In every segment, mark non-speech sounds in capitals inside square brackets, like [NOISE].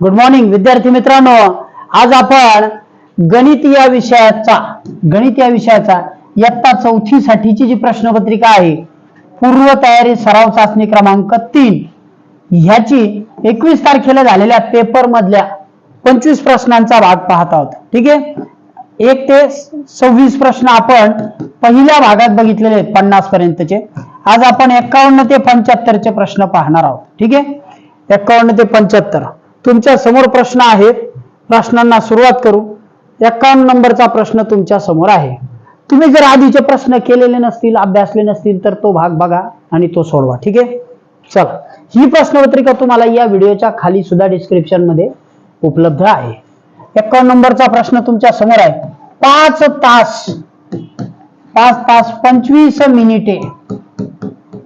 Good morning विद्यार्थी मित्रांनो. आज आपण गणित या विषयाचा गणित या विषयाचा इयत्ता चौथी साठीची जी प्रश्नपत्रिका आहे पूर्व तयारी सराव चाचणी क्रमांक तीन. ह्याची एकवीस तारखेला झालेल्या पेपर मधल्या पंचवीस प्रश्नांचा भाग पाहत आहोत. ठीक आहे? एक ते सव्वीस प्रश्न आपण पहिल्या भागात बघितलेले आहेत पन्नास पर्यंतचे. आज आपण एकावन्न ते पंच्याहत्तरचे प्रश्न पाहणार आहोत. ठीक आहे? एकावन्न ते पंच्याहत्तर. तुमच्यासमोर प्रश्न आहेत. प्रश्नांना सुरुवात करू. एकावन्न नंबरचा प्रश्न तुमच्यासमोर आहे. तुम्ही जर आधीचे प्रश्न केलेले नसतील अभ्यासले नसतील तर तो भाग बघा आणि तो सोडवा. ठीक आहे? चला. ही प्रश्नपत्रिका तुम्हाला या व्हिडिओच्या खाली सुद्धा डिस्क्रिप्शनमध्ये उपलब्ध आहे. एकावन्न नंबरचा प्रश्न तुमच्यासमोर आहे. पाच तास. पाच तास पंचवीस मिनिटे.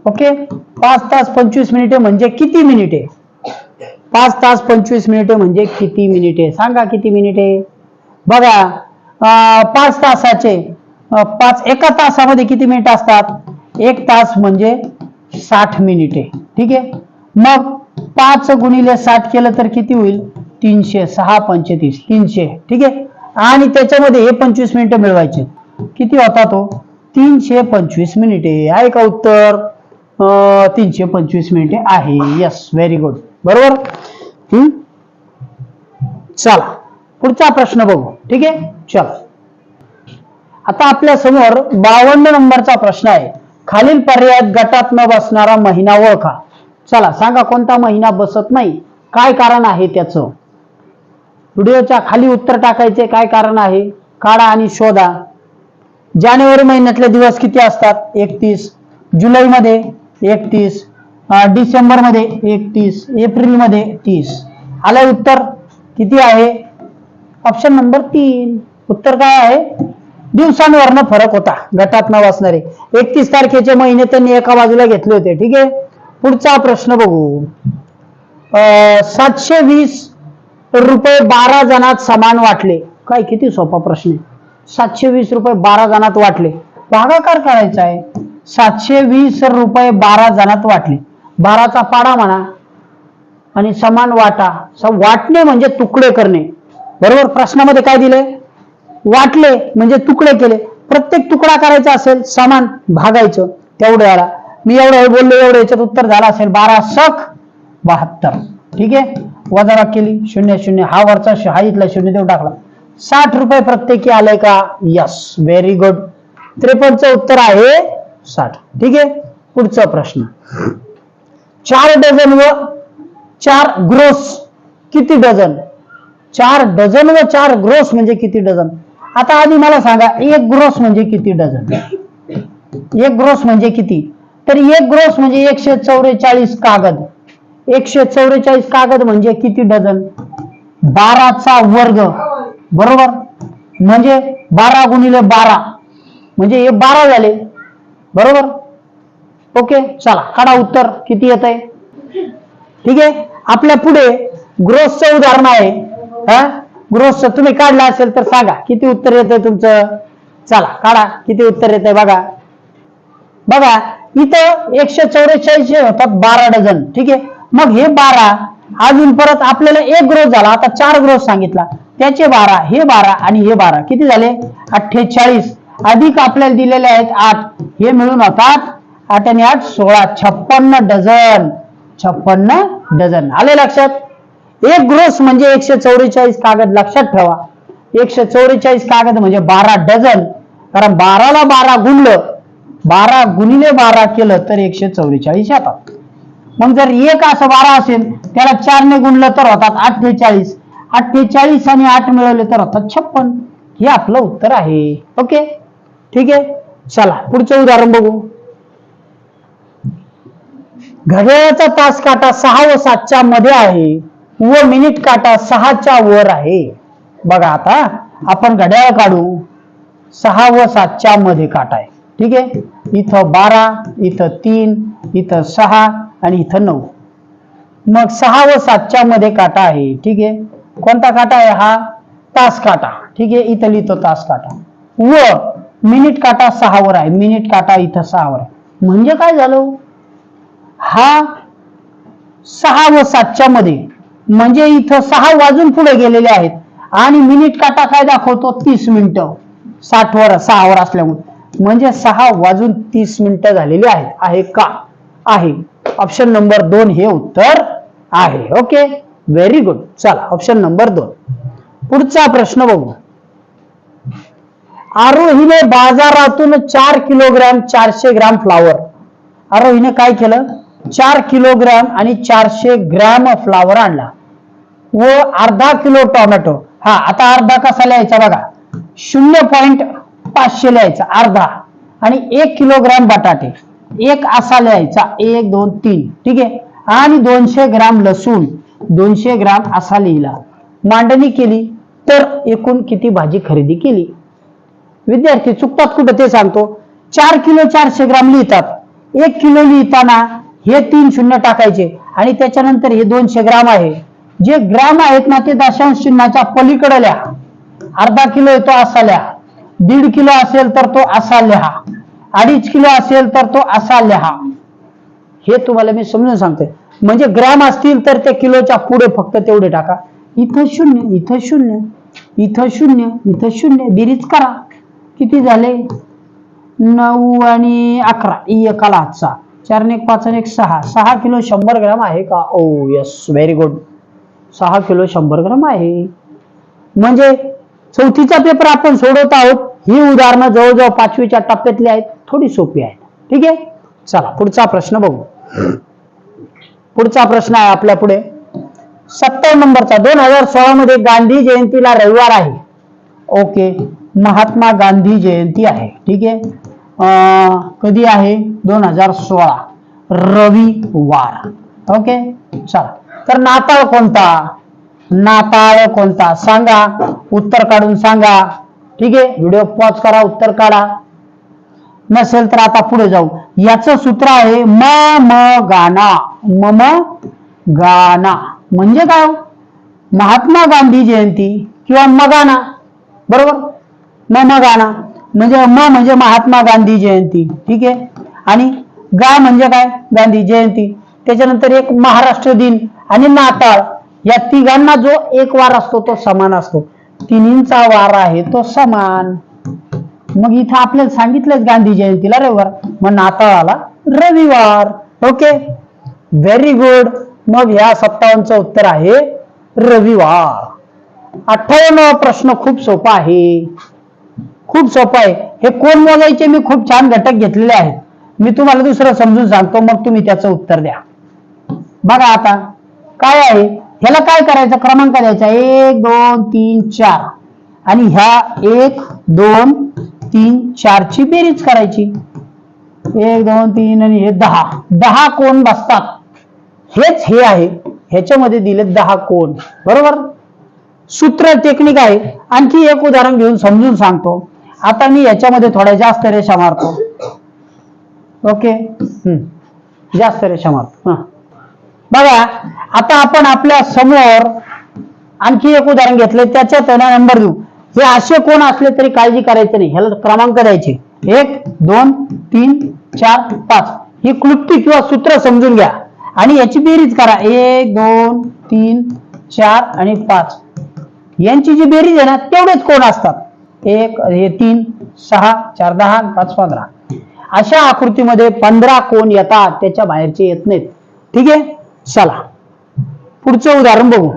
ओके? पाच तास पंचवीस मिनिटे म्हणजे किती मिनिटे? पाच तास पंचवीस मिनिटे म्हणजे किती मिनिटे सांगा किती मिनिटे बघा पाच तासाचे पाच एका तासामध्ये किती मिनिट असतात? एक तास म्हणजे साठ मिनिटे ठीक आहे? मग पाच गुणिले साठ केलं तर किती होईल? तीनशे सहा पंचेतीस तीनशे. ठीक आहे? आणि त्याच्यामध्ये हे पंचवीस मिनिटं मिळवायचे. किती होता तो? तीनशे पंचवीस मिनिटे आहे. का उत्तर. तीनशे पंचवीस मिनिटे आहे. यस व्हेरी गुड बरोबर? हम्म? चला. पुढचा प्रश्न बघू. ठीक आहे? चला. आता आपल्यासमोर बावन्न नंबरचा प्रश्न आहे. खालील पर्यायात गटात न बसणारा महिना ओळखा. चला सांगा कोणता महिना बसत नाही? काय कारण आहे त्याचं? व्हिडिओच्या खाली उत्तर टाकायचे काय कारण आहे? काढा आणि शोधा. जानेवारी महिन्यातले दिवस किती असतात? एकतीस. जुलैमध्ये एकतीस. डिसेंबरमध्ये एकतीस एप्रिलमध्ये तीस. आलं उत्तर किती आहे? ऑप्शन नंबर तीन. उत्तर काय आहे? दिवसांवरनं फरक होता. गटात न बसणारे एकतीस तारखेचे महिने त्यांनी एका बाजूला घेतले होते. ठीक आहे? पुढचा प्रश्न बघू. अं, सातशे वीस रुपये बारा जणात समान वाटले. काय किती सोपा प्रश्न आहे. सातशे वीस रुपये बारा जणात वाटले. भागाकार करायचा आहे. सातशे वीस रुपये बारा जणात वाटले. बाराचा पाडा म्हणा आणि समान वाटा. वाटणे म्हणजे तुकडे करणे. बरोबर प्रश्नामध्ये काय दिले वाटले म्हणजे तुकडे केले. प्रत्येक तुकडा करायचा असेल समान भागायचं तेवढ्याला मी एवढं बोललो एवढं याच्यात उत्तर झालं असेल. बारा सख बहात्तर. ठीक आहे? वजारा केली. शून्य शून्य. हा वरचा हा इथला शून्य देऊन टाकला. साठ रुपये प्रत्येकी आले का? यस व्हेरी गुड त्रेपन्नचं उत्तर आहे साठ. ठीक आहे? पुढचा प्रश्न. चार डझन व चार ग्रोस. किती डझन? चार डझन व चार ग्रोस म्हणजे किती डझन? आता आधी मला सांगा एक ग्रोस म्हणजे किती डझन? एक ग्रोस म्हणजे किती? तर एक ग्रोस म्हणजे एकशे चौवेचाळीस कागद. एकशे चौवेचाळीस कागद म्हणजे किती डझन? बाराचा वर्ग. बरोबर? म्हणजे बारा गुणिले बारा. म्हणजे हे बारा झाले. बरोबर? ओके चला काढा उत्तर. किती येत आहे ठीक आहे? आपल्या पुढे ग्रोसचं उदाहरण आहे. हा? ग्रोसचं तुम्ही काढलं असेल तर सांगा. किती उत्तर येत आहे तुमचं? चला काढा. किती उत्तर येत आहे बघा. बघा इथं एकशे चौवेचाळीस होतात बारा डझन. ठीक आहे? मग हे बारा अजून परत आपल्याला एक ग्रोथ झाला. आता चार ग्रोथ सांगितला. त्याचे बारा हे बारा आणि हे बारा. किती झाले? अठ्ठेचाळीस. अधिक आपल्याला दिलेले आहेत आठ. हे मिळून होतात आठ आणि आठ सोळा छप्पन्न डझन. छप्पन्न डझन. आले लक्षात? एक ग्रोस म्हणजे एकशे चौवेचाळीस कागद लक्षात ठेवा. एकशे चौवेचाळीस कागद म्हणजे बारा डझन. कारण बाराला बारा गुणलं बारा गुणिले बारा केलं तर एकशे चौवेचाळीस येतात. मग जर एक असं बारा असेल त्याला चारने गुणलं तर होतात अठ्ठेचाळीस. अठ्ठेचाळीस आणि आठ मिळवले तर होतात छप्पन. हे आपलं उत्तर आहे. ओके? ठीक आहे? चला पुढचं उदाहरण बघू. घड्याळाचा तास काटा सहा व सातच्या मध्ये आहे व मिनिट काटा सहाच्या वर आहे. बघा आता आपण घड्याळ काढू. सहा व सातच्या मध्ये काटा आहे. ठीक आहे? इथं बारा इथं तीन इथं सहा आणि इथं नऊ. मग सहा व सातच्या मध्ये काटा आहे. ठीक आहे? कोणता काटा आहे हा? तास काटा. ठीक आहे? इथं लिहितो तास काटा. व मिनिट काटा सहावर आहे. मिनिट काटा इथं सहावर आहे. म्हणजे काय झालं? हा सहा व सातच्या मध्ये. म्हणजे इथं सहा वाजून पुढे गेलेले आहेत. आणि मिनिट काटा काय दाखवतो? तीस मिनिटं. साठ वर सहा वर असल्यामुळे. म्हणजे सहा वाजून तीस मिनिटं झालेली आहेत. आहे का? आहे. ऑप्शन नंबर दोन हे उत्तर आहे. ओके व्हेरी गुड चला ऑप्शन नंबर दोन. पुढचा प्रश्न बघू. आरोहीने बाजारातून चार किलोग्रॅम चारशे ग्राम फ्लावर आरोहीने काय केलं? चार किलोग्राम आणि चारशे ग्रॅम फ्लावर आणला. व अर्धा किलो टोमॅटो. हा आता अर्धा कसा लिहायचा बघा. शून्य पॉइंट पाचशे लिहायचा अर्धा. आणि एक किलोग्राम बटाटे. एक असा लिहायचा एक दोन तीन. ठीक आहे? आणि दोनशे ग्राम लसूण. दोनशे ग्राम असा लिहिला. मांडणी केली तर एकूण किती भाजी खरेदी केली? विद्यार्थी चुकतात कुठं ते सांगतो. चार किलो चारशे ग्राम लिहितात. एक किलो लिहिताना हे तीन शून्य टाकायचे. आणि त्याच्यानंतर हे दोनशे ग्राम आहे. जे ग्राम आहेत ना ते दशांश चिन्हाच्या पलीकडे लिहा. अर्धा किलो येतो असा लिहा. दीड किलो असेल तर तो असा लिहा. अडीच किलो असेल तर तो असा लिहा. हे तुम्हाला मी समजून सांगतोय. म्हणजे ग्राम असतील तर ते किलोच्या पुढे फक्त तेवढे टाका. इथं शून्य इथं शून्य इथं शून्य इथं शून्य. बेरीज करा. किती झाले? नऊ आणि अकरा. इ एकाला आजचा. चार एक पाच आणि एक सहा. सहा किलो शंभर ग्राम आहे का? ओ यस व्हेरी गुड सहा किलो शंभर ग्राम आहे. म्हणजे चौथीचा पेपर आपण सोडवत आहोत. ही उदाहरणं जवळजवळ पाचवीच्या टप्प्यातली आहेत. थोडी सोपी आहेत. ठीक आहे? चला पुढचा प्रश्न बघू. पुढचा प्रश्न आहे आपल्या पुढे. सत्तर नंबरचा. दोन हजार सोळा मध्ये गांधी जयंतीला रविवार आहे. ओके. महात्मा गांधी जयंती आहे. ठीक आहे? कधी आहे? दोन हजार सोळा. रविवार. ओके? चला. तर नाताळ कोणता? नाताळ कोणता? सांगा. उत्तर काढून सांगा. ठीक आहे? व्हिडिओ पॉज करा उत्तर काढा. नसेल तर आता पुढे जाऊ. याचं सूत्र आहे म म गाना मम गाना म्हणजे काय हो? महात्मा गांधी जयंती किंवा मगाना. बरोबर? मम गाना म्हणजे म म्हणजे महात्मा गांधी जयंती ठीक आहे? आणि गा म्हणजे काय? गांधी जयंती. त्याच्यानंतर एक महाराष्ट्र दिन आणि नाताळ. या तिघांना जो एक वार असतो तो समान असतो. तिन्हींचा वार आहे तो समान. मग इथं आपल्याला सांगितलंच गांधी जयंतीला रविवार. मग नाताळाला रविवार. ओके? व्हेरी गुड मग ह्या सत्तावन्नचं उत्तर आहे रविवार. अठ्ठावन्न प्रश्न खूप सोपा आहे. खूप सोपं आहे. हे कोण मोजायचे? मी खूप छान घटक घेतलेले आहेत. मी तुम्हाला दुसरं समजून सांगतो मग तुम्ही त्याचं उत्तर द्या. बघा आता काय आहे? ह्याला काय करायचं? क्रमांक द्यायचा. एक दोन तीन चार. आणि ह्या एक दोन तीन चारची बेरीज करायची. एक दोन तीन आणि हे दहा. दहा कोण बसतात? हेच हे आहे. ह्याच्यामध्ये दिले दहा कोण. बरोबर? सूत्र टेक्निक आहे. आणखी एक उदाहरण घेऊन समजून सांगतो. आता मी याच्यामध्ये थोड्या जास्त रेषा मारतो. ओके? हम्म. जास्त रेषा मारतो. हा. बघा आता आपण आपल्यासमोर आणखी एक उदाहरण घेतलंय त्याच्यात त्यांना नंबर देऊ. हे असे कोण असले तरी काळजी करायची नाही. ह्याला क्रमांक द्यायचे. एक दोन तीन चार पाच. ही क्लुप्ती किंवा सूत्र समजून घ्या. आणि याची बेरीज करा. एक दोन तीन चार आणि पाच. यांची जी बेरीज आहे ना तेवढेच कोण असतात? एक हे तीन सहा चार दहा पाच पंधरा. अशा आकृतीमध्ये पंधरा कोण येतात त्याच्या बाहेरचे येत नाहीत. ठीक आहे? चला. पुढचं उदाहरण बघू.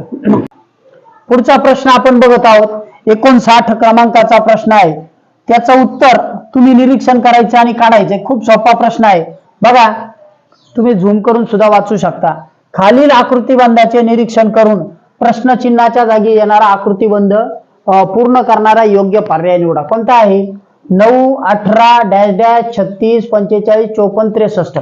पुढचा प्रश्न आपण बघत आहोत. एकोणसाठ क्रमांकाचा प्रश्न आहे. त्याचं उत्तर तुम्ही निरीक्षण करायचं आणि काढायचं खूप सोपा प्रश्न आहे. बघा. तुम्ही झूम करून सुद्धा वाचू शकता. खालील आकृतीबंधाचे निरीक्षण करून प्रश्नचिन्हाच्या जागी येणारा आकृतीबंध पूर्ण करणारा योग्य पर्याय निवडा. कोणता आहे? नऊ अठरा डॅश डॅश छत्तीस पंचेचाळीस चोपन्न त्रेसष्ट.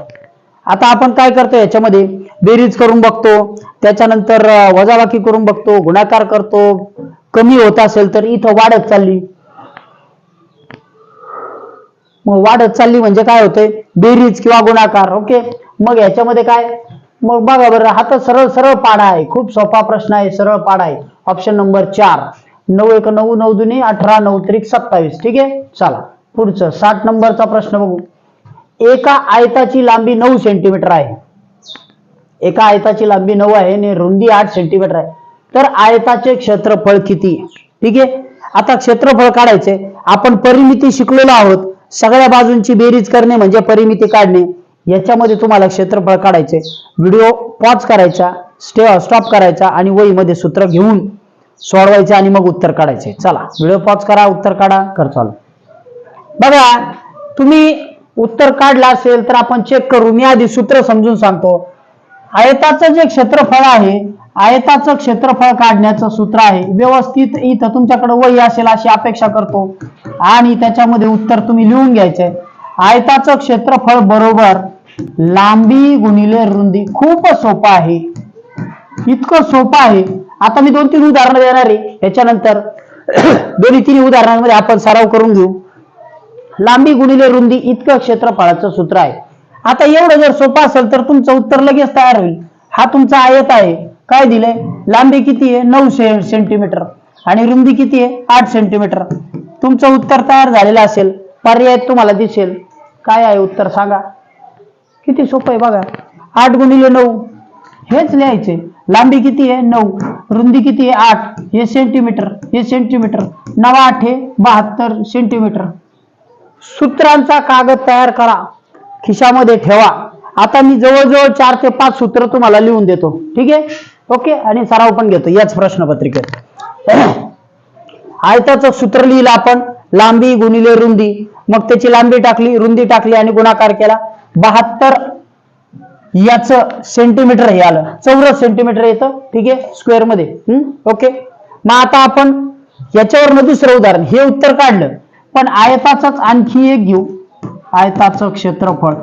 आता आपण काय करतो याच्यामध्ये? बेरीज करून बघतो. त्याच्यानंतर वजाबाकी करून बघतो. गुणाकार करतो. कमी होत असेल तर इथं वाढत चालली. मग वाढत चालली म्हणजे काय होतंय? बेरीज किंवा गुणाकार. ओके? मग याच्यामध्ये काय? मग बघा बरं हा तर सरळ सरळ पाडा आहे. खूप सोपा प्रश्न आहे सरळ पाडा आहे. ऑप्शन नंबर चार. नऊ एक नऊ नऊ दुनी अठरा नऊ त्रिक सत्तावीस. ठीक आहे? चला. पुढचं. साठ नंबरचा प्रश्न बघू. एका आयताची लांबी नऊ सेंटीमीटर आहे. एका आयताची लांबी नऊ आहे आणि रुंदी आठ सेंटीमीटर आहे. तर आयताचे क्षेत्रफळ किती? ठीक आहे? आता क्षेत्रफळ काढायचे. आपण परिमिती शिकलेलो आहोत. सगळ्या बाजूंची बेरीज करणे म्हणजे परिमिती काढणे. याच्यामध्ये तुम्हाला क्षेत्रफळ काढायचे. व्हिडिओ पॉज करायचा स्टे स्टॉप करायचा आणि वहीमध्ये सूत्र घेऊन सोडवायचे आणि मग उत्तर काढायचे. चला व्हिडिओ पॉज करा उत्तर काढा कर चालू. बघा तुम्ही उत्तर काढलं असेल तर आपण चेक करू. मी आधी सूत्र समजून सांगतो. आयताचं जे क्षेत्रफळ आहे आयताचं क्षेत्रफळ काढण्याचं सूत्र आहे. व्यवस्थित इथं तुमच्याकडे वही असेल अशी अपेक्षा करतो. आणि त्याच्यामध्ये उत्तर तुम्ही लिहून घ्यायचंय. आयताचं क्षेत्रफळ बरोबर लांबी गुणिले रुंदी खूप सोपं आहे. इतकं सोपं आहे. आता मी दोन तीन उदाहरणं देणार आहे. याच्यानंतर [CLEARS THROAT] दोन्ही तीन उदाहरणांमध्ये आपण सराव करून घेऊ. लांबी गुणिले रुंदी इतकं क्षेत्रफळाचं सूत्र आहे. आता एवढं जर सोपं असेल तर तुमचं उत्तर लगेच तयार होईल. हा तुमचा आयत आहे. काय दिलंय? लांबी किती आहे? नऊ से सेंटीमीटर. आणि रुंदी किती आहे? आठ सेंटीमीटर. तुमचं उत्तर तयार झालेलं असेल. पर्याय तुम्हाला दिसेल. काय आहे उत्तर सांगा. किती सोपं आहे बघा. आठ गुणिले नऊ. हेच लिहायचे. लांबी किती आहे? नऊ. रुंदी किती आहे? आठ. हे सेंटीमीटर हे सेंटीमीटर नवा आठ हे बहात्तर सेंटीमीटर सूत्रांचा कागद तयार करा. खिशामध्ये ठेवा. आता मी जवळजवळ चार ते पाच सूत्र तुम्हाला लिहून देतो. ठीक आहे? ओके? आणि सराव पण घेतो. याच प्रश्नपत्रिकेत. [CLEARS THROAT] आयताचं सूत्र लिहिलं आपण. लांबी गुणिले रुंदी. मग त्याची लांबी टाकली रुंदी टाकली आणि गुणाकार केला. बहात्तर याच सेंटीमीटर हे आलं. चौरस सेंटीमीटर येतं ठीक आहे? स्क्वेअरमध्ये. ओके मग आता आपण याच्यावरनं दुसरं उदाहरण. हे उत्तर काढलं. पण आयताचंच आणखी एक घेऊ. आयताचं क्षेत्रफळ.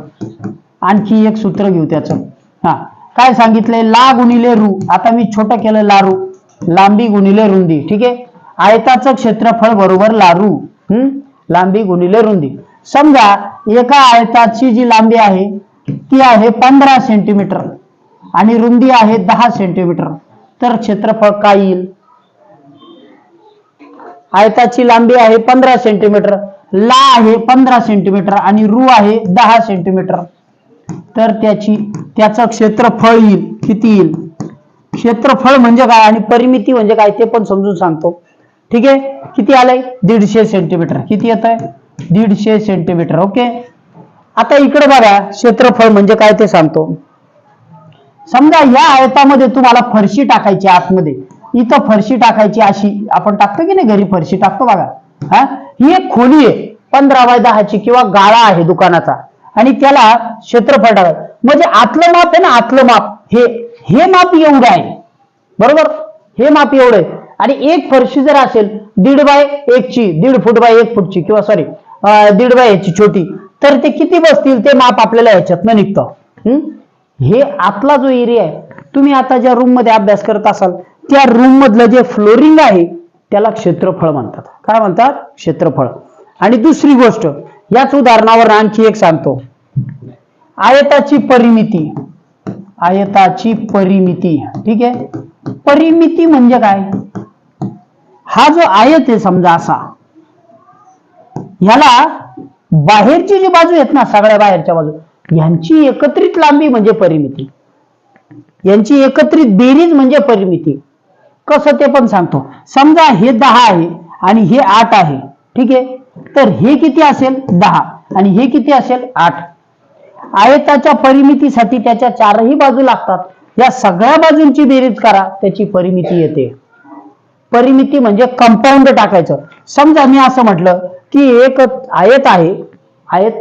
आणखी एक सूत्र घेऊ त्याचं. हा. काय सांगितलंय? ला गुणिले रू. आता मी छोटं केलं लारू लांबी गुणिले रुंदी. ठीक आहे? आयताचं क्षेत्रफळ बरोबर लारू हम्म लांबी गुणिले रुंदी. समजा एका आयताची जी लांबी आहे ती आहे पंधरा सेंटीमीटर आणि रुंदी आहे दहा सेंटीमीटर तर क्षेत्रफळ काय येईल? आयताची लांबी आहे पंधरा सेंटीमीटर ला आहे पंधरा सेंटीमीटर आणि रू आहे दहा सेंटीमीटर तर त्याची त्याचं क्षेत्रफळ येईल. किती येईल? क्षेत्रफळ म्हणजे काय आणि परिमिती म्हणजे काय ते पण समजून सांगतो. ठीक आहे? किती आलंय? दीडशे सेंटीमीटर किती येत आहे दीडशे सेंटीमीटर ओके? आता इकडे बघा क्षेत्रफळ म्हणजे काय ते सांगतो. समजा या आयतामध्ये तुम्हाला फरशी टाकायची आतमध्ये. इथं फरशी टाकायची अशी आपण टाकतो की नाही घरी फरशी? टाकतो बघा. हा? ही एक खोली आहे पंधरा बाय दहाची किंवा गाळा आहे दुकानाचा. आणि त्याला क्षेत्रफळ टाकायचं. म्हणजे आतलं माप आहे ना आतलं माप. हे हे माप एवढं आहे. बरोबर? हे माप एवढं आहे. आणि एक फरशी जर असेल दीड बाय एकची दीड फूट बाय एक फूटची किंवा सॉरी दीड बाय याची छोटी तर ते किती बसतील ते माप आपल्याला ह्याच्यातनं निघतं. हे? आतला जो एरिया आहे तुम्ही आता ज्या रूममध्ये अभ्यास करत असाल त्या रूम मधलं जे फ्लोरिंग आहे त्याला क्षेत्रफळ म्हणतात. काय म्हणतात? क्षेत्रफळ. आणि दुसरी गोष्ट याच उदाहरणावर आणखी एक सांगतो. आयताची परिमिती. आयताची परिमिती. ठीक आहे? परिमिती म्हणजे काय? हा जो आयत आहे समजा असा ह्याला बाहेरची जी बाजू आहेत ना सगळ्या बाहेरच्या बाजू यांची एकत्रित लांबी म्हणजे परिमिती. यांची एकत्रित बेरीज म्हणजे परिमिती. कसं ते पण सांगतो. समजा हे दहा आहे आणि हे आठ आहे ठीक आहे? तर हे किती असेल? दहा. आणि हे किती असेल? आठ. आयताच्या परिमितीसाठी त्याच्या चारही बाजू लागतात. या सगळ्या बाजूंची बेरीज करा त्याची परिमिती येते. परिमिती म्हणजे कंपाऊंड टाकायचं. समजा मी असं म्हटलं की एक आयत आहे. आयत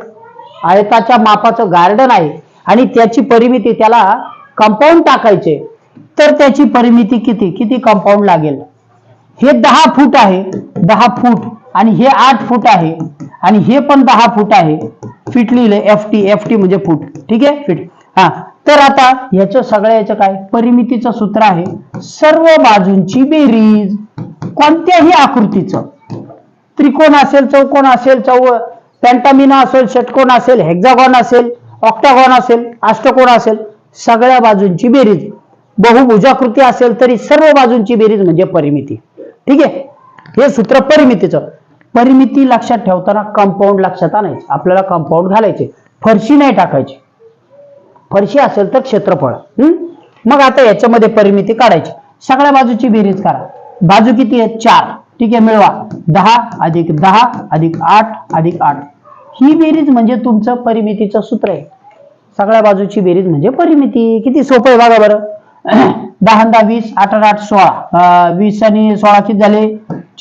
आयताच्या मापाचं गार्डन आहे. आणि त्याची परिमिती त्याला कंपाऊंड टाकायचे. तर त्याची परिमिती किती? किती कंपाऊंड लागेल? हे दहा फूट आहे. दहा फूट आणि हे आठ फूट आहे. आणि हे पण दहा फूट आहे. फिट लिहिले एफ टी एफ टी म्हणजे फूट. ठीक आहे? फिट हा. तर आता ह्याचं सगळ्या याचं काय? परिमितीचं सूत्र आहे. सर्व बाजूंची बेरीज. कोणत्याही आकृतीचं. त्रिकोण असेल चौकोन असेल चौ पॅन्टामिना असेल षटकोन असेल हेक्झागॉन असेल ऑक्टागॉन असेल अष्टकोन असेल सगळ्या बाजूंची बेरीज. बहुभुजाकृती असेल तरी सर्व बाजूंची बेरीज म्हणजे परिमिती. ठीक आहे? हे सूत्र परिमितीचं. परिमिती लक्षात ठेवताना कंपाऊंड लक्षात आणायचं. आपल्याला कंपाऊंड घालायचे. फरशी नाही टाकायची. फरशी असेल तर क्षेत्रफळ. मग आता याच्यामध्ये परिमिती काढायची. सगळ्या बाजूची बेरीज करा. बाजू किती आहे? चार. ठीक आहे मिळवा. दहा अधिक दहा अधिक आठ अधिक आठ. ही बेरीज म्हणजे तुमचं परिमितीचं सूत्र आहे. सगळ्या बाजूची बेरीज म्हणजे परिमिती. किती सोपं आहे बघा बरं. [CLEARS THROAT] दहा दहा वीस आठ आठ सोळा. वीस आणि सोळा किती झाले?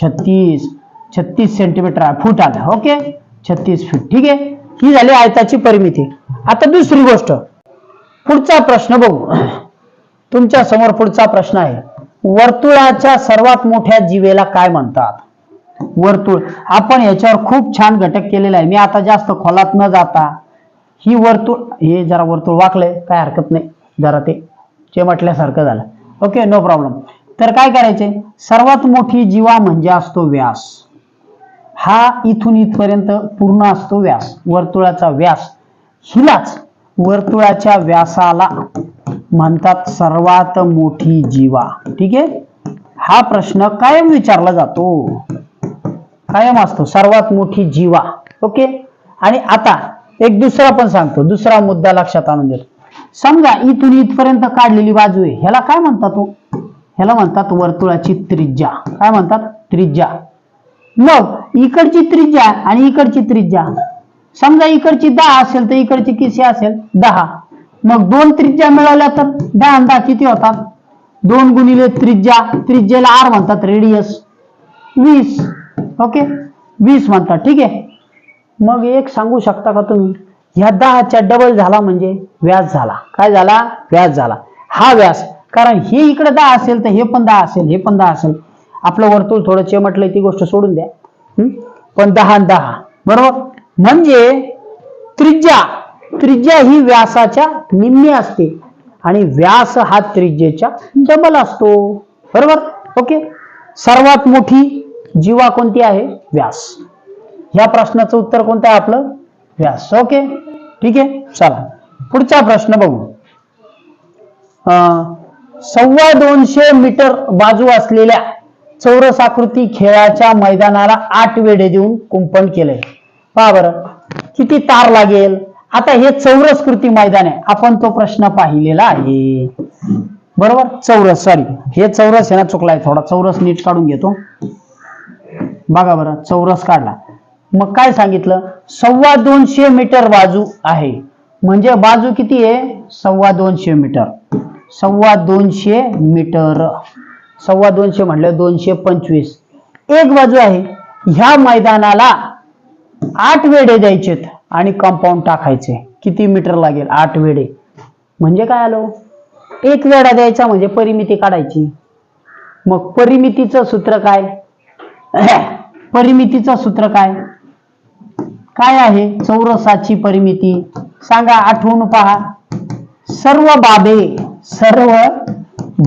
छत्तीस. छत्तीस सेंटीमीटर फूट आला. ओके छत्तीस फूट. ठीक आहे? ही झाली आयताची परिमिती. आता दुसरी गोष्ट. पुढचा प्रश्न बघू. [CLEARS THROAT] तुमच्यासमोर पुढचा प्रश्न आहे. वर्तुळाच्या सर्वात मोठ्या जीवेला काय म्हणतात? वर्तुळ. आपण याच्यावर खूप छान घटक केलेला आहे. मी आता जास्त खोलात न जाता ही वर्तुळ हे जरा वर्तुळ वाकलंय काय हरकत नाही. जरा ते चेमटल्यासारखं झालं. ओके नो प्रॉब्लेम तर काय करायचे? सर्वात मोठी जीवा म्हणजे असतो व्यास. हा इथून इथपर्यंत पूर्ण असतो व्यास. वर्तुळाचा व्यास. हिलाच वर्तुळाच्या व्यासाला म्हणतात सर्वात मोठी जीवा. ठीक आहे? हा प्रश्न कायम विचारला जातो. कायम असतो. सर्वात मोठी जीवा. ओके? आणि आता एक दुसरा पण सांगतो. दुसरा मुद्दा लक्षात आणून देतो. समजा इथून इथपर्यंत काढलेली बाजू आहे. ह्याला काय म्हणतात तो ह्याला म्हणतात वर्तुळाची त्रिज्या. काय म्हणतात? त्रिज्या. मग इकडची त्रिज्या आणि इकडची त्रिज्या. समजा इकडची दहा असेल तर इकडची किती असेल? दहा. मग दोन त्रिज्या मिळवल्या तर दहा अंदा दहा किती होतात? दोन गुणिले त्रिज्या त्रिज्याला आर म्हणतात रेडियस वीस. ओके वीस म्हणतात. ठीक आहे? मग एक सांगू शकता का तुम्ही? ह्या दहाच्या डबल झाला म्हणजे व्यास झाला. काय झाला? व्यास झाला. हा व्यास कारण हे इकडे दहा असेल तर हे पण दहा असेल हे पण दहा असेल. आपलं वर्तुळ थोडं चेमटलंय ती गोष्ट सोडून द्या. पण दहा दहा. बरोबर? म्हणजे त्रिज्या त्रिज्या ही व्यासाच्या निम्मी असते. आणि व्यास हा त्रिज्येच्या डबल असतो. बरोबर? ओके? सर्वात मोठी जीवा कोणती आहे? व्यास. ह्या प्रश्नाचं उत्तर कोणतं आहे आपलं? व्यास. ओके? ठीक आहे? चला. पुढचा प्रश्न बघू. अं, सव्वा दोनशे मीटर बाजू असलेल्या चौरस आकृती खेळाच्या मैदानाला आठ वेढे देऊन कुंपण केलंय. पहा बरं. किती तार लागेल? आता हे चौरस कृती मैदान आहे. आपण तो प्रश्न पाहिलेला आहे. बरोबर? चौरस सॉरी हे चौरस आहे ना चुकलाय थोडा. चौरस नीट काढून घेतो. बघा बरं चौरस काढला. मग काय सांगितलं? सव्वा दोनशे मीटर बाजू आहे. म्हणजे बाजू किती आहे? सव्वा दोनशे मीटर. सव्वा दोनशे मीटर. सव्वा दोनशे म्हटलं दोनशे पंचवीस. एक बाजू आहे. ह्या मैदानाला आठ वेडे द्यायचेत. आणि कंपाऊंड टाकायचे. किती मीटर लागेल? आठ वेडे. म्हणजे काय आलो? एक वेडा द्यायचा म्हणजे परिमिती काढायची. मग परिमितीचं सूत्र काय? [COUGHS] परिमितीचं सूत्र काय? काय आहे? चौरसाची परिमिती. सांगा आठवून पहा. सर्व बाबे सर्व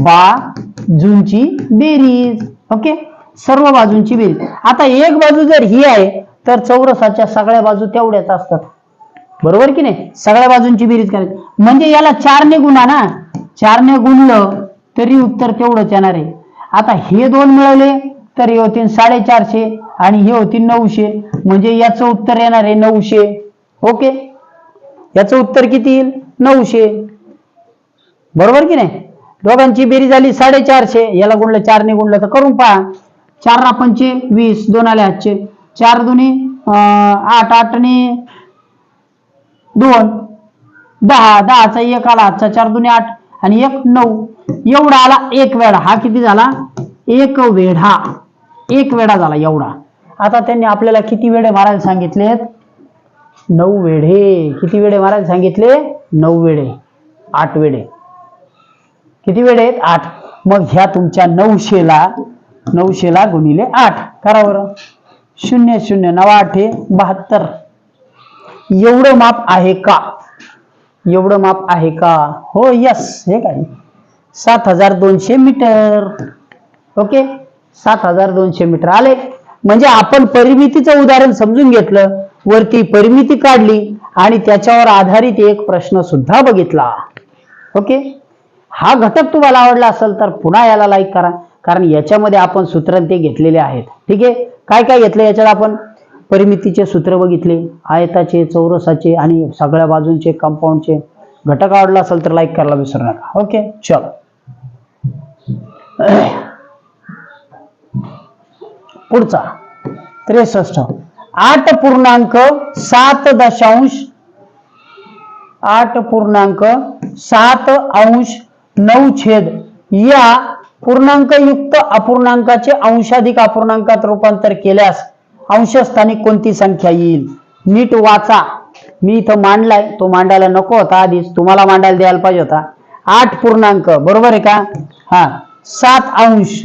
बाजूंची बेरीज. ओके? सर्व बाजूंची बेरीज आता एक बाजू जर ही आहे तर चौरसाच्या सगळ्या बाजू तेवढ्याच असतात. बरोबर की नाही? सगळ्या बाजूंची बेरीज करायची म्हणजे याला चारने गुणा ना? चारने गुणलं तरी उत्तर तेवढंच येणार आहे. आता हे दोन मिळवले तर हे होतील साडेचारशे आणि हे होतील नऊशे. म्हणजे याचं उत्तर येणार आहे नऊशे. ओके? याचं उत्तर किती येईल? नऊशे. बरोबर की नाही? दोघांची बेरी झाली साडेचारशे. याला गुणलं चारने गुणलं तर करून पहा. चार पंचे वीस दोन आले आजचे. चार दोन्ही आठ आठ आठने दोन. दहा दहाचा एक आला आजचा. चार दोन्ही आठ आणि एक नऊ. एवढा आला एक वेळा. हा किती झाला? एक वेढा. एक वेढा झाला एवढा. आता त्यांनी आपल्याला किती वेढे मारायला सांगितलेत? नऊ वेढे. किती वेळे मारायला सांगितले? नऊ वेढे. आठ वेढे. किती वेळे आहेत? आठ. मग ह्या तुमच्या नऊशेला नऊशेला गुणिले आठ. करा बरं. शून्य शून्य नवा आठे बहात्तर. एवढं माप आहे का? एवढं माप आहे का? हो यस हे काय? सात हजार दोनशे मीटर. ओके? सात हजार दोनशे मीटर. आले. म्हणजे आपण परिमितीचं उदाहरण समजून घेतलं. वरती परिमिती काढली आणि त्याच्यावर आधारित एक प्रश्न सुद्धा बघितला. ओके? हा घटक तुम्हाला आवडला असेल तर पुन्हा याला लाईक करा. कारण याच्यामध्ये आपण सूत्र ते घेतलेले आहेत. ठीक आहे? काय काय घेतलं याच्यात आपण? परिमितीचे सूत्र बघितले आयताचे चौरसाचे आणि सगळ्या बाजूंचे कंपाऊंडचे घटक आवडला असेल तर लाईक करायला विसरू नका. ओके चलो. पुढचा. त्रेसष्ट. आठ पूर्णांक सात दशांश आठ पूर्णांक सात अंश नऊ छेद या पूर्णांकयुक्त अपूर्णांकाचे अंशाधिक अपूर्णांकात रूपांतर केल्यास अंशस्थानी कोणती संख्या येईल? नीट वाचा. मी इथं मांडलाय. तो मांडायला नको होता आधीच. तुम्हाला मांडायला द्यायला पाहिजे होता. आठ पूर्णांक. बरोबर आहे का? हा. सात अंश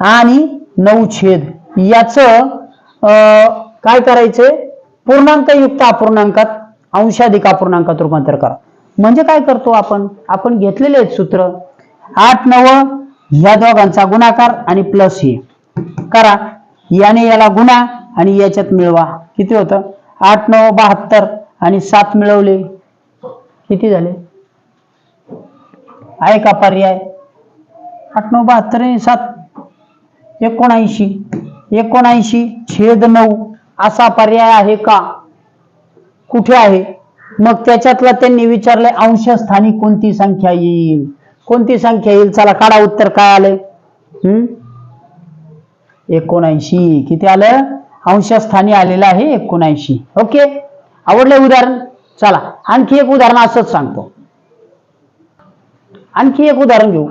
आणि नऊ छेद. याच काय करायचंय पूर्णांकयुक्त अपूर्णांकात अंशाधिक अपूर्णांकात रूपांतर करा. म्हणजे काय करतो आपण? आपण घेतलेले आहेत सूत्र. आठ नव या दोघांचा गुणाकार आणि प्लस हे. करा. याने याला गुणा आणि याच्यात मिळवा. किती होतं? आठ नऊ बहात्तर आणि सात मिळवले. किती झाले? आहे का पर्याय? आठ नऊ बहात्तर आणि सात. एकोणऐंशी. एकोणऐंशी छेद नऊ. असा पर्याय आहे का? कुठे आहे? मग त्याच्यातला त्यांनी विचारलंय अंशस्थानी कोणती संख्या येईल? कोणती संख्या येईल? चला काढा उत्तर. काय आलंय? हम्म? एकोणऐंशी. किती आलं? अंशस्थानी आलेलं आहे एकोणऐंशी. ओके? आवडलंय उदाहरण? चला आणखी एक उदाहरण असंच सांगतो. आणखी एक उदाहरण घेऊ.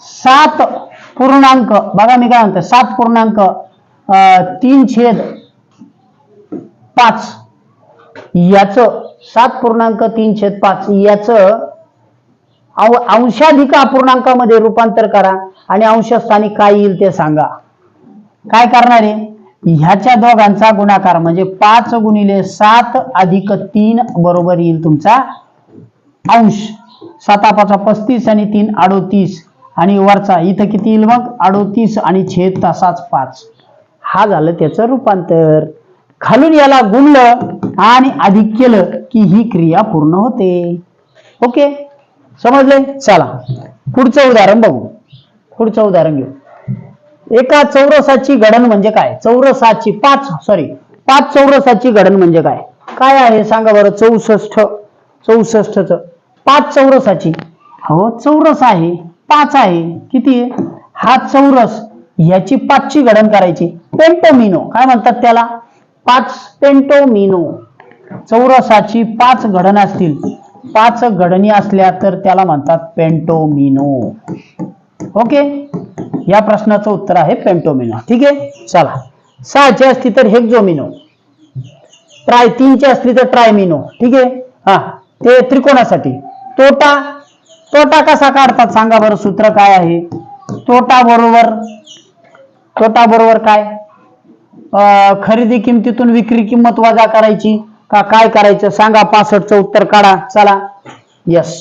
सात पूर्णांक बघा मी काय म्हणतो सात पूर्णांक तीन छेद पाच. याच सात पूर्णांक तीन छेद पाच याच अंशाधिक अपूर्णांकामध्ये रूपांतर करा आणि अंशस्थानी काय येईल ते सांगा. काय करणार आहे? ह्याच्या दोघांचा गुणाकार म्हणजे पाच गुणिले सात अधिक तीन बरोबर येईल तुमचा अंश. साता पाचा पस्तीस आणि तीन अडोतीस. आणि वरचा इथं किती येईल मग? अडोतीस आणि छेद तसाच पाच. हा झालं त्याचं रूपांतर. खालून याला गुणलं आणि अधिक केलं की ही क्रिया पूर्ण होते. ओके? समजले? चला. पुढचं उदाहरण बघू. पुढचं उदाहरण घेऊ. एका चौरसाची गडण म्हणजे काय? चौरसाची पाच सॉरी पाच चौरसाची गडण म्हणजे काय? काय आहे? सांगा बरं. चौसष्ट. चौसष्टच. पाच चौरसाची. हो चौरस आहे. पाच आहे. किती आहे? हा चौरस याची पाचची गडण करायची. पेंटोमिनो. काय म्हणतात त्याला? पाच पेंटोमिनो. चौरसाची पाच गडण असतील. पाच घडणी असल्या तर त्याला म्हणतात पेंटोमिनो. ओके? या प्रश्नाचं उत्तर आहे पेंटोमिनो. ठीक आहे? चला. सहाची असली तर हेक्झोमिनो. ट्राय तीनची असली तर ट्रायमिनो. ठीक आहे? हा. ते त्रिकोणासाठी. तोटा तोटा कसा काढतात? सांगा बरं. सूत्र काय आहे? तोटा बरोबर तोटा बरोबर काय खरेदी किमतीतून विक्री किंमत वजा करायची. का काय करायचं? सांगा पासष्टचं उत्तर काढा. चला. यस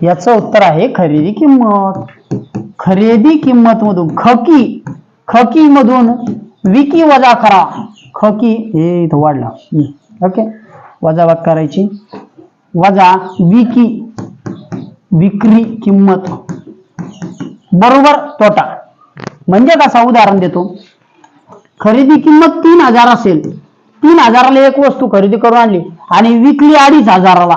याचं उत्तर आहे खरेदी किंमत. खरेदी किंमत मधून खकी खकी मधून विकी वजा करा. खकी हे इथं वाढला. ओके. वजा करायची. वजा विकी विक्री किंमत. बरोबर तोटा. म्हणजे कसा? उदाहरण देतो. खरेदी किंमत तीन हजार असेल. तीन हजाराला एक वस्तू खरेदी करून आणली आणि विकली अडीच हजाराला.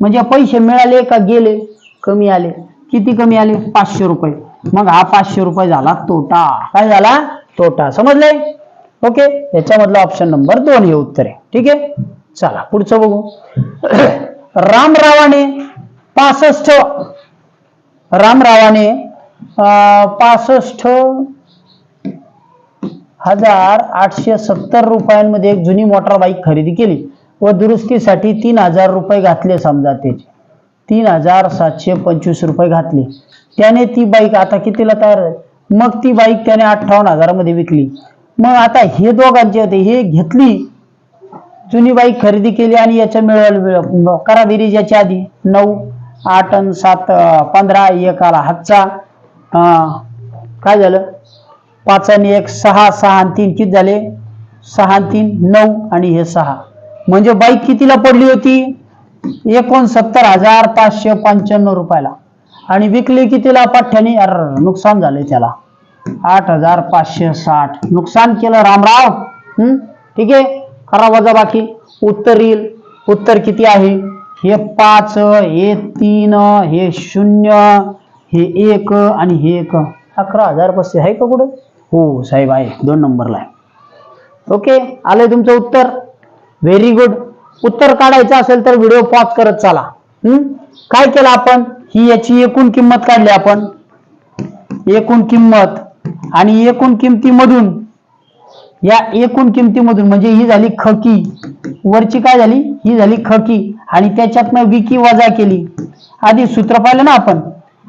म्हणजे पैसे मिळाले का गेले? कमी आले. किती कमी आले? पाचशे रुपये. मग हा पाचशे रुपये झाला तोटा. काय झाला? तोटा. समजले ओके? याच्यामधलं ऑप्शन नंबर दोन हे उत्तर आहे. ठीक आहे? चला पुढचं बघू. [CLEARS THROAT] रामरावाने पासष्ट. रामरावाने अं, पासष्ट हजार आठशे सत्तर रुपयांमध्ये एक जुनी मोटार बाईक खरेदी केली व दुरुस्तीसाठी तीन हजार रुपये घातले समजा त्याचे. तीन हजार सातशे पंचवीस रुपये घातले. त्याने ती बाईक आता कितीला तयार आहे? मग ती बाईक त्याने अठ्ठावन्न हजारामध्ये विकली. मग आता हे दोघांचे होते. हे घेतली जुनी बाईक खरेदी केली आणि याच्या मिळवलं करा बेरीज याच्या आधी. नऊ आठ आणि सात पंधरा एक आला हातचा. काय झालं? पाच आणि एक सहा सहा आणि तीन किती झाले? सहा आणि तीन नऊ आणि हे सहा. म्हणजे बाईक कितीला पडली होती? एकोणसत्तर हजार पाचशे पंच्याण्णव रुपयाला. आणि विकली कितीला? पाठ्याने अर नुकसान झाले त्याला. आठ हजार पाचशे साठ. नुकसान केलं रामराव. हम्म ठीक आहे? करा वजा बाकी. उत्तर येईल. उत्तर किती आहे? हे पाच हे तीन हे शून्य हे एक आणि हे एक. अकरा हजार पाचशे आहे का कुठं? हो साहेब आहे. दोन नंबरला आहे. ओके आलंय तुमचं उत्तर? व्हेरी गुड उत्तर काढायचं असेल तर व्हिडिओ पॉज करत चला. हम्म? काय केलं आपण? ही याची एकूण किंमत काढली आपण. एकूण किंमत आणि एकूण किमतीमधून या एकूण किमतीमधून म्हणजे ही झाली खकी. वरची काय झाली? ही झाली खकी. आणि त्याच्यातनं विकी वजा केली. आधी सूत्र पाहिलं ना आपण?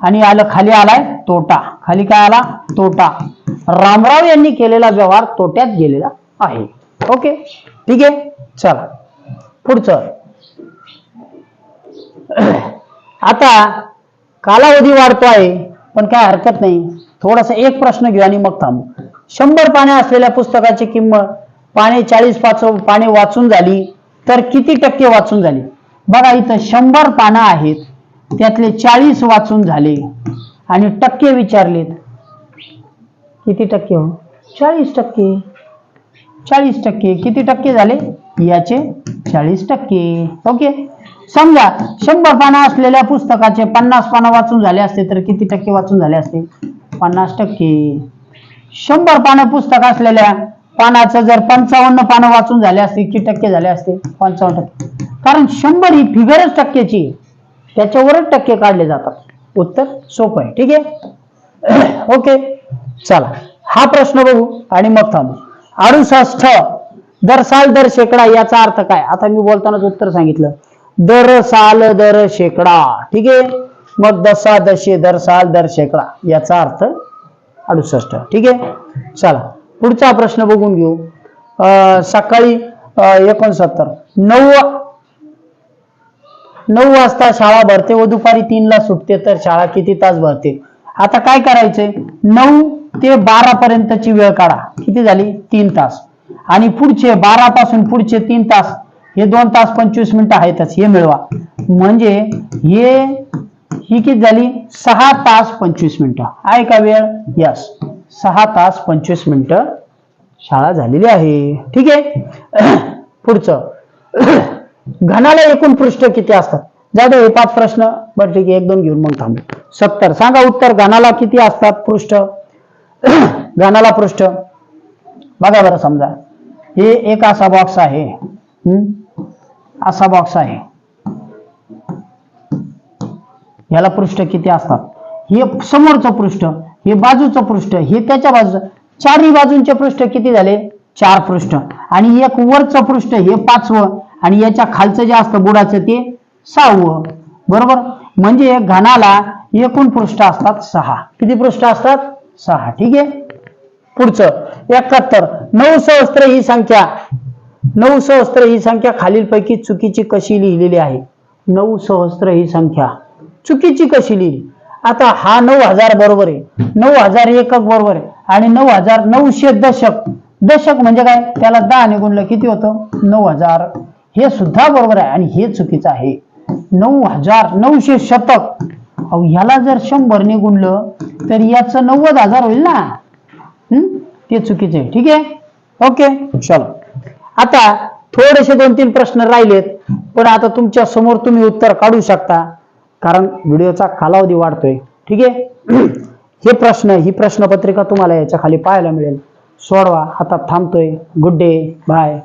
आणि आलं खाली आलाय तोटा. खाली काय आला? तोटा. रामराव यांनी केलेला व्यवहार तोट्यात गेलेला आहे. ओके ठीक आहे? चला. पुढचं. [CLEARS THROAT] आता कालावधी वाढतो आहे पण काय हरकत नाही. थोडासा एक प्रश्न घेऊ आणि मग थांबू. शंभर पाने असलेल्या पुस्तकाची किंमत पाने चाळीस पाच पाने वाचून झाली तर किती टक्के वाचून झाली? बघा इथं शंभर पानं आहेत. त्यातले चाळीस वाचून झाले आणि टक्के विचारलेत. किती टक्के हो? चाळीस टक्के. चाळीस टक्के. किती टक्के झाले? याचे चाळीस टक्के. ओके. समजा शंभर पानं असलेल्या पुस्तकाचे पन्नास पानं वाचून झाले असते तर किती टक्के वाचून झाले असते? पन्नास टक्के. शंभर पानं पुस्तक असलेल्या पानाचं जर पंचावन्न पानं वाचून झाले असते किती टक्के झाले असते? पंचावन्न टक्के. कारण शंभर ही फिगरच टक्क्याची त्याच्यावरच टक्के काढले जातात. उत्तर सोपं आहे. ठीक आहे? ओके. चला हा प्रश्न बघू आणि मग थांबू. अडुसष्ट दर साल दर शेकडा याचा अर्थ काय? आता मी बोलतानाच उत्तर सांगितलं. दर साल दर शेकडा ठीक आहे? मग दसा दशे दर साल दर शेकडा याचा अर्थ अडुसष्ट ठीक आहे? चला पुढचा प्रश्न बघून घेऊ. अं, सकाळी एकोणसत्तर. नऊ नऊ वाजता शाळा भरते व दुपारी तीनला सुटते तर शाळा किती तास भरते? आता काय करायचंय? नऊ ते बारा पर्यंतची वेळ काढा. किती झाली? तीन तास. आणि पुढचे बारा पासून पुढचे तीन तास हे दोन तास पंचवीस मिनिटं आहेतच हे मिळवा. म्हणजे हे ही किती झाली? सहा तास पंचवीस मिनिटं. आहे का वेळ? यस सहा तास पंचवीस मिनिटं शाळा झालेली आहे. ठीक आहे? [CLEARS THROAT] पुढचं. [CLEARS THROAT] घनाला एकूण पृष्ठ किती असतात? जाऊ हे पाच प्रश्न. बरं ठीक आहे. एक दोन घेऊन मग थांबू. सत्तर. सांगा उत्तर. घनाला किती असतात पृष्ठ? [COUGHS] घनाला पृष्ठ. बघा बरं समजा. हे एक असा बॉक्स आहे. असा बॉक्स आहे. याला पृष्ठ किती असतात? हे समोरचं पृष्ठ हे बाजूचं पृष्ठ हे त्याच्या बाजूचं. चारही बाजूंचे पृष्ठ किती झाले? चार पृष्ठ. आणि एक वरचं पृष्ठ हे पाचवं. आणि याच्या खालचं जे असतं बुडाचं ते सहावं. बरोबर? म्हणजे घनाला एकूण पृष्ठ असतात सहा. किती पृष्ठ असतात? सहा. ठीक आहे? पुढचं. एकाहत्तर. नऊ सहस्त्र ही संख्या. नऊ सहस्त्र ही संख्या खालीलपैकी चुकीची कशी लिहिलेली आहे? नऊ सहस्त्र ही संख्या. चुकीची कशी लिहिली? आता हा नऊ हजार बरोबर आहे. नऊ हजार एकक बरोबर आहे. आणि नऊ हजार नऊशे दशक. दशक म्हणजे काय? त्याला दहा आणि गुणलं किती होतं? नऊ हजार. हे सुद्धा बरोबर आहे आणि हे चुकीचं आहे. नऊ हजार नऊशे शतक. अहो ह्याला जर शंभरने गुणलं तर याचं नव्वद हजार होईल ना? हम्म? ते चुकीचे आहे. ठीक आहे? ओके? चलो आता थोडेसे दोन तीन प्रश्न राहिलेत पण आता तुमच्यासमोर तुम्ही उत्तर काढू शकता. कारण व्हिडिओचा कालावधी वाढतोय. ठीक आहे? [CLEARS THROAT] हे प्रश्न ही प्रश्नपत्रिका तुम्हाला याच्या खाली पाहायला मिळेल. सोडवा आता थांबतोय. Good day bye